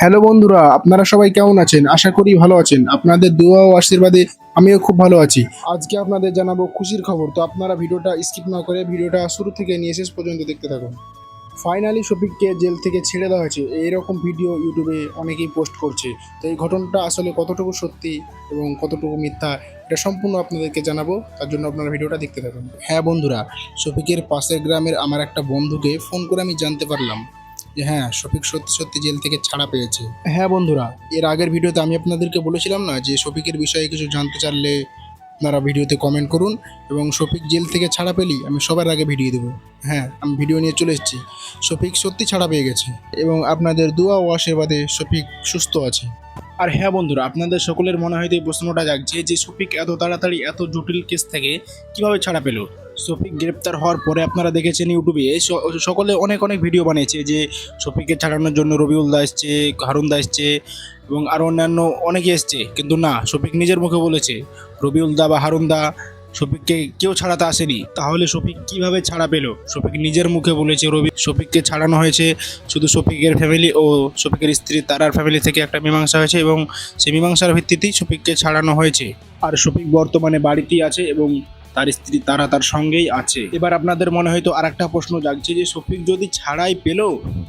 Hello বন্ধুরা, আপনারা সবাই কেমন আছেন? আশা করি ভালো আছেন। আপনাদের দোয়া ও আশীর্বাদে আমিও খুব ভালো আছি। আজকে আপনাদের জানাব খুশির খবর। তো আপনারা ভিডিওটা স্কিপ না করে ভিডিওটা শুরু থেকে নিয়ে শেষ পর্যন্ত দেখতে থাকুন। ফাইনালি শফিককে জেল থেকে ছেড়ে দেওয়া হয়েছে। এইরকম ভিডিও ইউটিউবে অনেকেই পোস্ট করছে। তো এই ঘটনাটা আসলে কতটুকু সত্যি এবং কতটুকু মিথ্যা, এটা সম্পূর্ণ আপনাদেরকে জানাব। তার জন্য আপনারা ভিডিওটা দেখতে থাকুন। হ্যাঁ বন্ধুরা, শফিকের পাশের গ্রামের আমার একটা বন্ধুকে ফোন করে আমি জানতে পারলাম। যে হ্যাঁ শফিক সত্যি সত্যি জেল থেকে ছাড়া পেয়েছে। হ্যাঁ বন্ধুরা, এর আগের ভিডিওতে আমি আপনাদেরকে বলেছিলাম না যে শফিকের বিষয়ে কিছু জানতে চাইলে আপনারা ভিডিওতে কমেন্ট করুন এবং শফিক জেল থেকে ছাড়া পেলেই আমি সবার আগে ভিডিও দেবো। হ্যাঁ আমি ভিডিও নিয়ে চলে এসেছি। শফিক সত্যি ছাড়া পেয়ে গেছে এবং আপনাদের দুয়া ও আশীর্বাদে শফিক সুস্থ আছে। আর হ্যাঁ বন্ধুরা, আপনাদের সকলের মনে হয়তো এই প্রশ্নটা জাগছে যে শফিক এত তাড়াতাড়ি এত জটিল কেস থেকে কীভাবে ছাড়া পেল? শফিক গ্রেপ্তার হওয়ার পরে আপনারা দেখেছেন ইউটিউবে সকলে অনেক অনেক ভিডিও বানিয়েছে যে শফিককে ছাড়ানোর জন্য রবিউল দা এসছে, হারুন দা এসছে এবং আরও অন্যান্য অনেকে এসছে। কিন্তু না, শফিক নিজের মুখে বলেছে, রবিউল দা বা হারুন দা শফিককে কেউ ছাড়াতে আসেনি। তাহলে শফিক কীভাবে ছাড়া পেল? শফিক নিজের মুখে বলেছে, রবি, শফিককে ছাড়ানো হয়েছে শুধু শফিকের ফ্যামিলি ও শফিকের স্ত্রী তারার ফ্যামিলি থেকে একটা মীমাংসা হয়েছে এবং সেই মীমাংসার ভিত্তিতেই শফিককে ছাড়ানো হয়েছে। আর শফিক বর্তমানে বাড়িতেই আছে এবং তার স্ত্রী তারা তার সঙ্গেই আছে। এবার আপনাদের মনে হয়তো আর একটা প্রশ্ন জাগছে যে, শফিক যদি ছাড়াই পেল,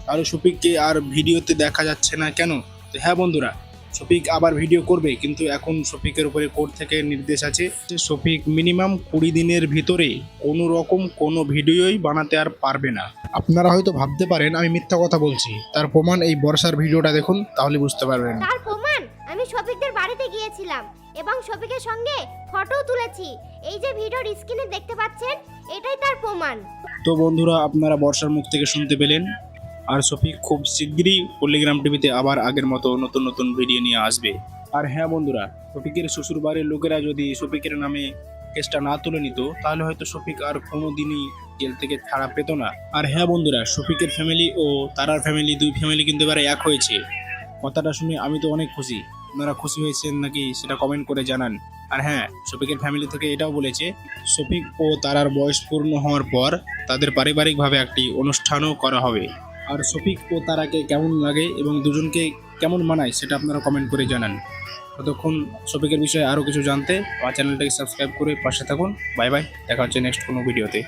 তাহলে শফিককে আর ভিডিওতে দেখা যাচ্ছে না কেন? তো হ্যাঁ বন্ধুরা শফিক আবার ভিডিও করবে কিন্তু এখন শফিকের উপরে কোর্ট থেকে নির্দেশ আছে যে শফিক মিনিমাম কুড়ি দিনের ভিতরে কোনো রকম কোনো ভিডিওই বানাতে আর পারবে না। আপনারা হয়তো ভাবতে পারেন আমি মিথ্যা কথা বলছি। তার প্রমাণ এই বর্ষার ভিডিওটা দেখুন তাহলে বুঝতে পারবেন। তার প্রমাণ? আমি শফিকদের বাড়িতে গিয়েছিলাম এবং শফিকের সঙ্গে ফটো তুলেছি। এই যে ভিডিওর স্ক্রিনে দেখতে পাচ্ছেন এটাই তার প্রমাণ। তো বন্ধুরা আপনারা বর্ষার মুখ থেকে শুনতে পেলেন। আর শফিক খুব শিগগিরই পল্লিগ্রাম টিভিতে আবার আগের মতো নতুন নতুন ভিডিও নিয়ে আসবে। আর হ্যাঁ বন্ধুরা শফিকের শ্বশুর বাড়ির লোকেরা যদি শফিকের নামে কেসটা না তুলে নিত, তাহলে হয়তো শফিক আর কোনো দিনই জেল থেকে ছাড়া পেত না। আর হ্যাঁ বন্ধুরা শফিকের ফ্যামিলি ও তারার ফ্যামিলি দুই ফ্যামিলি কিন্তু এবারে এক হয়েছে। কথাটা শুনে আমি তো অনেক খুশি। আপনারা খুশি হয়েছেন নাকি সেটা কমেন্ট করে জানান। আর হ্যাঁ শফিকের ফ্যামিলি থেকে এটাও বলেছে শফিক ও তারার বয়স পূর্ণ হওয়ার পর তাদের পারিবারিকভাবে একটি অনুষ্ঠানও করা হবে। আর শফিক ও তারাকে কেমন লাগে এবং দুজনকে কেমন মানায় সেটা আপনারা কমেন্ট করে জানান। ততক্ষণ শফিকের বিষয়ে আরও কিছু জানতে আমার চ্যানেলটাকে সাবস্ক্রাইব করে পাশে থাকুন। বাই বাই দেখা হচ্ছে নেক্সট কোনো ভিডিওতে